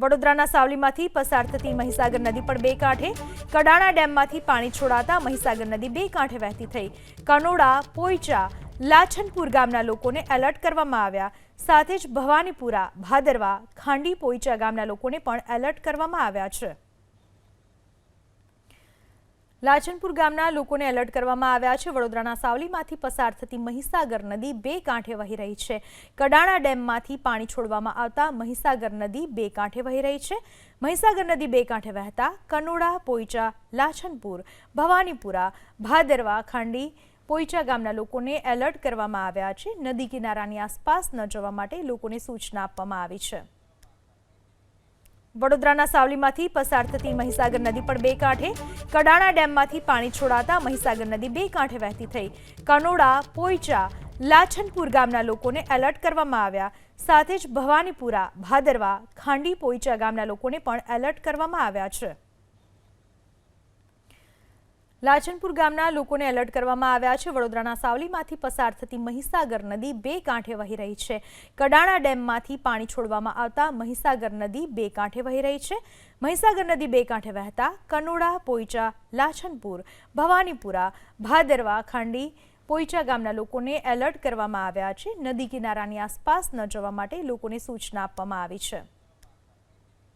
વડોદરાના સાવલીમાંથી પસાર થતી મહીસાગર નદી પણ બે કાંઠે, કડાણા ડેમમાંથી પાણી છોડાતા મહીસાગર નદી બે કાંઠે વહેતી થઈ. કનોડા, પોઈચા, લાછનપુર ગામના લોકોને એલર્ટ કરવામાં આવ્યા. સાથે જ ભવાનીપુરા, ભાદરવા, ખાંડી પોઈચા ગામના લોકોને પણ એલર્ટ કરવામાં આવ્યા છે. લાચનપુર ગામના લોકોને એલર્ટ કરવામાં આવ્યા છે. વડોદરાના સાવલીમાંથી પસાર થતી મહીસાગર નદી બે કાંઠે વહી રહી છે. કડાણા ડેમમાંથી પાણી છોડવામાં આવતા મહીસાગર નદી બે કાંઠે વહી રહી છે. મહીસાગર નદી બે કાંઠે વહેતા કનોડા, પોઈચા લાછનપુર ભવાનીપુરા, ભાદરવા, ખાંડી, પોઈચા ગામના લોકોને એલર્ટ કરવામાં આવ્યા છે. નદી કિનારાની આસપાસ ન જવા માટે લોકોને સૂચના આપવામાં આવી છે. વડોદરાના સાવલીમાંથી પસાર થતી મહીસાગર નદી પણ બે કાંઠે, કડાણા ડેમમાંથી પાણી છોડાતા મહીસાગર નદી બે કાંઠે વહેતી થઈ. કનોડા, પોઈચા, લાછનપુર ગામના લોકોને એલર્ટ કરવામાં આવ્યા. સાથે જ ભવાનીપુરા, ભાદરવા, ખાંડી પોઈચા ગામના લોકોને પણ એલર્ટ કરવામાં આવ્યા છે. લાચનપુર ગામના લોકોને એલર્ટ કરવામાં આવ્યા છે. વડોદરાના સાવલીમાંથી પસાર થતી મહીસાગર નદી બે કાંઠે વહી રહી છે. કડાણા ડેમમાંથી પાણી છોડવામાં આવતા મહીસાગર નદી બે કાંઠે વહી રહી છે. મહીસાગર નદી બે કાંઠે વહેતા કનોડા, પોઈચા, લાછનપુર, ભવાનીપુરા, ભાદરવા, ખાંડી, પોઈચા ગામના લોકોને એલર્ટ કરવામાં આવ્યા છે. નદી કિનારાની આસપાસ ન જવા માટે લોકોને સૂચના આપવામાં આવી છે.